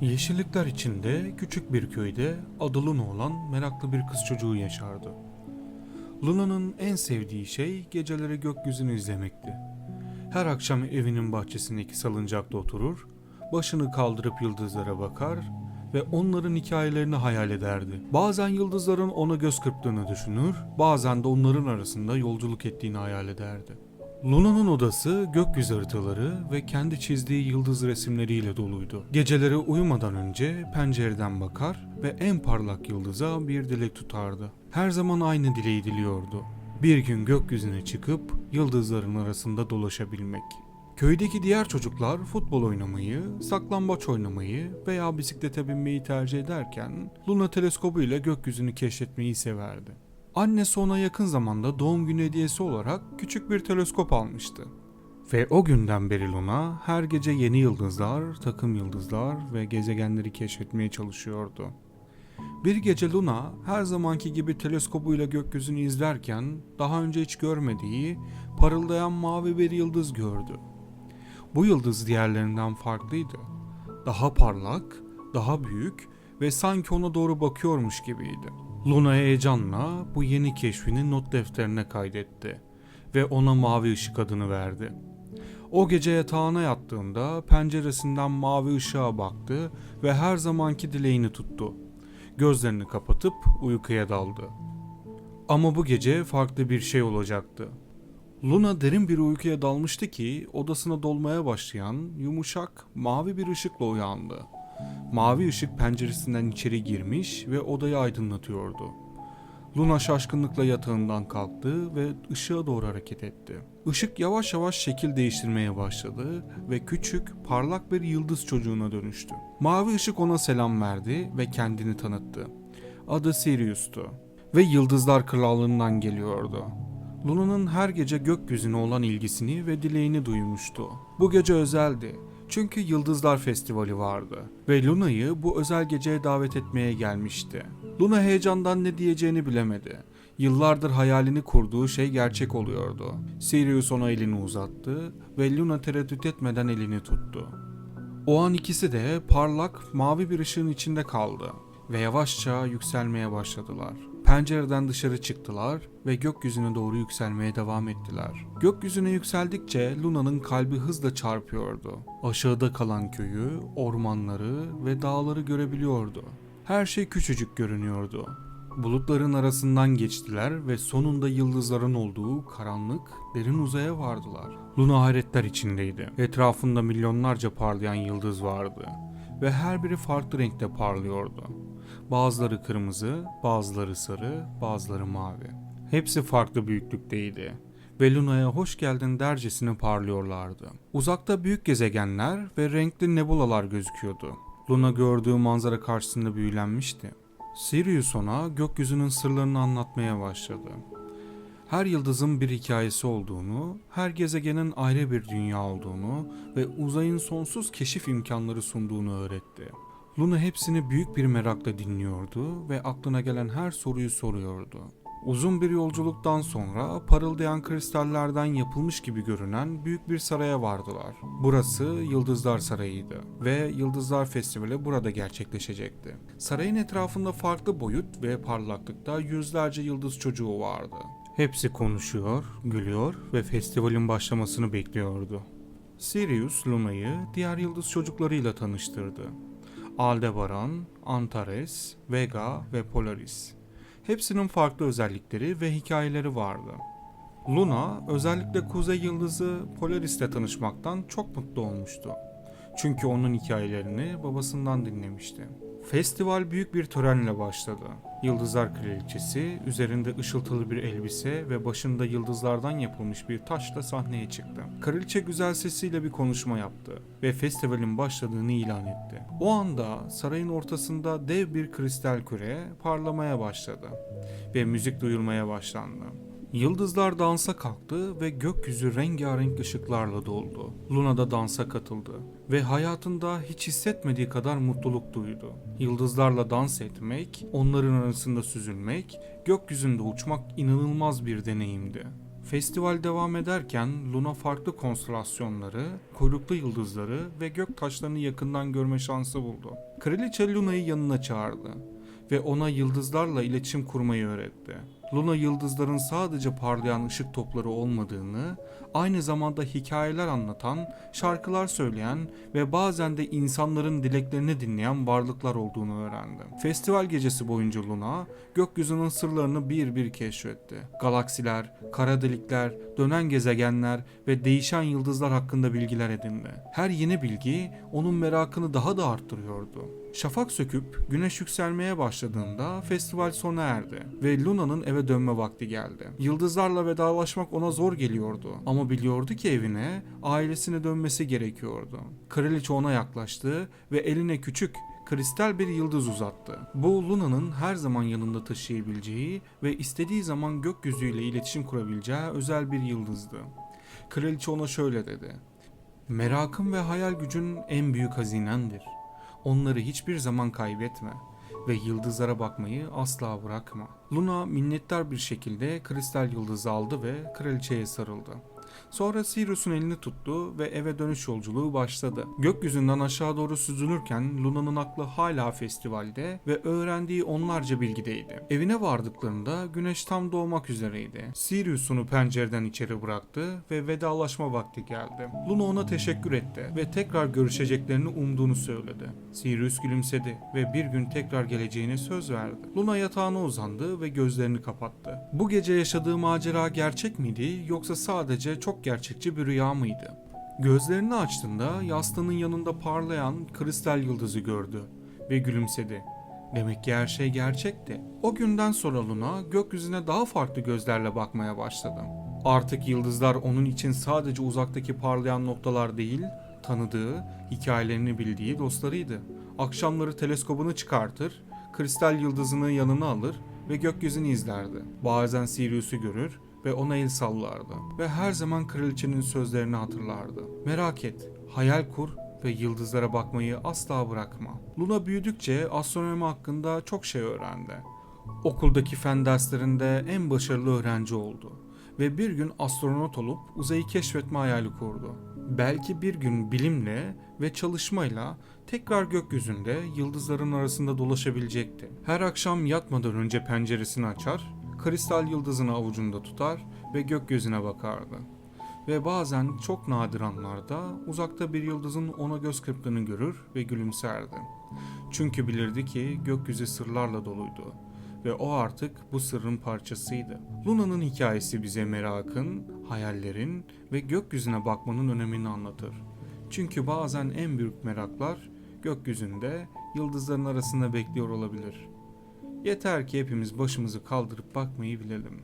Yeşillikler içinde küçük bir köyde adı Luna olan meraklı bir kız çocuğu yaşardı. Luna'nın en sevdiği şey geceleri gökyüzünü izlemekti. Her akşam evinin bahçesindeki salıncakta oturur, başını kaldırıp yıldızlara bakar ve onların hikayelerini hayal ederdi. Bazen yıldızların ona göz kırptığını düşünür, bazen de onların arasında yolculuk ettiğini hayal ederdi. Luna'nın odası gökyüzü haritaları ve kendi çizdiği yıldız resimleriyle doluydu. Geceleri uyumadan önce pencereden bakar ve en parlak yıldıza bir dilek tutardı. Her zaman aynı dileği diliyordu. Bir gün gökyüzüne çıkıp yıldızların arasında dolaşabilmek. Köydeki diğer çocuklar futbol oynamayı, saklambaç oynamayı veya bisiklete binmeyi tercih ederken Luna teleskobu ile gökyüzünü keşfetmeyi severdi. Annesi ona yakın zamanda doğum günü hediyesi olarak küçük bir teleskop almıştı. Ve o günden beri Luna her gece yeni yıldızlar, takım yıldızlar ve gezegenleri keşfetmeye çalışıyordu. Bir gece Luna her zamanki gibi teleskobuyla gökyüzünü izlerken daha önce hiç görmediği parıldayan mavi bir yıldız gördü. Bu yıldız diğerlerinden farklıydı. Daha parlak, daha büyük ve sanki ona doğru bakıyormuş gibiydi. Luna heyecanla bu yeni keşfini not defterine kaydetti ve ona mavi ışık adını verdi. O gece yatağına yattığında penceresinden mavi ışığa baktı ve her zamanki dileğini tuttu. Gözlerini kapatıp uykuya daldı. Ama bu gece farklı bir şey olacaktı. Luna derin bir uykuya dalmıştı ki odasına dolmaya başlayan yumuşak mavi bir ışıkla uyandı. Mavi ışık penceresinden içeri girmiş ve odayı aydınlatıyordu. Luna şaşkınlıkla yatağından kalktı ve ışığa doğru hareket etti. Işık yavaş yavaş şekil değiştirmeye başladı ve küçük, parlak bir yıldız çocuğuna dönüştü. Mavi ışık ona selam verdi ve kendini tanıttı. Adı Sirius'tu ve Yıldızlar Krallığından geliyordu. Luna'nın her gece gökyüzüne olan ilgisini ve dileğini duymuştu. Bu gece özeldi. Çünkü Yıldızlar Festivali vardı ve Luna'yı bu özel geceye davet etmeye gelmişti. Luna heyecandan ne diyeceğini bilemedi. Yıllardır hayalini kurduğu şey gerçek oluyordu. Sirius ona elini uzattı ve Luna tereddüt etmeden elini tuttu. O an ikisi de parlak mavi bir ışığın içinde kaldı ve yavaşça yükselmeye başladılar. Pencereden dışarı çıktılar ve gökyüzüne doğru yükselmeye devam ettiler. Gökyüzüne yükseldikçe Luna'nın kalbi hızla çarpıyordu. Aşağıda kalan köyü, ormanları ve dağları görebiliyordu. Her şey küçücük görünüyordu. Bulutların arasından geçtiler ve sonunda yıldızların olduğu karanlık, derin uzaya vardılar. Luna hayretler içindeydi. Etrafında milyonlarca parlayan yıldız vardı ve her biri farklı renkte parlıyordu. Bazıları kırmızı, bazıları sarı, bazıları mavi. Hepsi farklı büyüklükteydi ve Luna'ya hoş geldin dercesine parlıyorlardı. Uzakta büyük gezegenler ve renkli nebulalar gözüküyordu. Luna gördüğü manzara karşısında büyülenmişti. Sirius ona gökyüzünün sırlarını anlatmaya başladı. Her yıldızın bir hikayesi olduğunu, her gezegenin ayrı bir dünya olduğunu ve uzayın sonsuz keşif imkanları sunduğunu öğretti. Luna hepsini büyük bir merakla dinliyordu ve aklına gelen her soruyu soruyordu. Uzun bir yolculuktan sonra parıldayan kristallerden yapılmış gibi görünen büyük bir saraya vardılar. Burası Yıldızlar Sarayı'ydı ve Yıldızlar Festivali burada gerçekleşecekti. Sarayın etrafında farklı boyut ve parlaklıkta yüzlerce yıldız çocuğu vardı. Hepsi konuşuyor, gülüyor ve festivalin başlamasını bekliyordu. Sirius Luna'yı diğer yıldız çocuklarıyla tanıştırdı. Aldebaran, Antares, Vega ve Polaris. Hepsinin farklı özellikleri ve hikayeleri vardı. Luna özellikle Kuzey Yıldızı Polaris'le tanışmaktan çok mutlu olmuştu. Çünkü onun hikayelerini babasından dinlemişti. Festival büyük bir törenle başladı. Yıldızlar Kraliçesi üzerinde ışıltılı bir elbise ve başında yıldızlardan yapılmış bir taşla sahneye çıktı. Kraliçe güzel sesiyle bir konuşma yaptı ve festivalin başladığını ilan etti. O anda sarayın ortasında dev bir kristal küre parlamaya başladı ve müzik duyulmaya başlandı. Yıldızlar dansa kalktı ve gökyüzü rengarenk ışıklarla doldu. Luna da dansa katıldı ve hayatında hiç hissetmediği kadar mutluluk duydu. Yıldızlarla dans etmek, onların arasında süzülmek, gökyüzünde uçmak inanılmaz bir deneyimdi. Festival devam ederken Luna farklı konstelasyonları, kuyruklu yıldızları ve gök taşlarını yakından görme şansı buldu. Kraliçe Luna'yı yanına çağırdı ve ona yıldızlarla iletişim kurmayı öğretti. Luna yıldızların sadece parlayan ışık topları olmadığını, aynı zamanda hikayeler anlatan, şarkılar söyleyen ve bazen de insanların dileklerini dinleyen varlıklar olduğunu öğrendi. Festival gecesi boyunca Luna, gökyüzünün sırlarını bir bir keşfetti. Galaksiler, kara delikler, dönen gezegenler ve değişen yıldızlar hakkında bilgiler edindi. Her yeni bilgi onun merakını daha da arttırıyordu. Şafak söküp güneş yükselmeye başladığında festival sona erdi ve Luna'nın eve dönme vakti geldi. Yıldızlarla vedalaşmak ona zor geliyordu ama biliyordu ki evine, ailesine dönmesi gerekiyordu. Kraliçe ona yaklaştı ve eline küçük kristal bir yıldız uzattı. Bu Luna'nın her zaman yanında taşıyabileceği ve istediği zaman gökyüzüyle iletişim kurabileceği özel bir yıldızdı. Kraliçe ona şöyle dedi. Merakın ve hayal gücün en büyük hazinendir. Onları hiçbir zaman kaybetme ve yıldızlara bakmayı asla bırakma. Luna minnettar bir şekilde kristal yıldızı aldı ve kraliçeye sarıldı. Sonra Sirius'un elini tuttu ve eve dönüş yolculuğu başladı. Gökyüzünden aşağı doğru süzülürken Luna'nın aklı hala festivalde ve öğrendiği onlarca bilgideydi. Evine vardıklarında güneş tam doğmak üzereydi. Sirius onu pencereden içeri bıraktı ve vedalaşma vakti geldi. Luna ona teşekkür etti ve tekrar görüşeceklerini umduğunu söyledi. Sirius gülümsedi ve bir gün tekrar geleceğine söz verdi. Luna yatağına uzandı ve gözlerini kapattı. Bu gece yaşadığı macera gerçek miydi yoksa sadece çok gerçekçi bir rüya mıydı? Gözlerini açtığında yastığının yanında parlayan kristal yıldızı gördü ve gülümsedi. Demek ki her şey gerçekti. O günden sonra Luna gökyüzüne daha farklı gözlerle bakmaya başladı. Artık yıldızlar onun için sadece uzaktaki parlayan noktalar değil, tanıdığı, hikayelerini bildiği dostlarıydı. Akşamları teleskobunu çıkartır, kristal yıldızını yanına alır ve gökyüzünü izlerdi. Bazen Sirius'u görür ve ona el sallardı ve her zaman kraliçenin sözlerini hatırlardı. Merak et, hayal kur ve yıldızlara bakmayı asla bırakma. Luna büyüdükçe astronomi hakkında çok şey öğrendi. Okuldaki fen derslerinde en başarılı öğrenci oldu ve bir gün astronot olup uzayı keşfetme hayali kurdu. Belki bir gün bilimle ve çalışmayla tekrar gökyüzünde yıldızların arasında dolaşabilecekti. Her akşam yatmadan önce penceresini açar, kristal yıldızını avucunda tutar ve gökyüzüne bakardı. Ve bazen çok nadir anlarda uzakta bir yıldızın ona göz kırptığını görür ve gülümserdi. Çünkü bilirdi ki gökyüzü sırlarla doluydu ve o artık bu sırrın parçasıydı. Luna'nın hikayesi bize merakın, hayallerin ve gökyüzüne bakmanın önemini anlatır. Çünkü bazen en büyük meraklar gökyüzünde yıldızların arasında bekliyor olabilir. Yeter ki hepimiz başımızı kaldırıp bakmayı bilelim.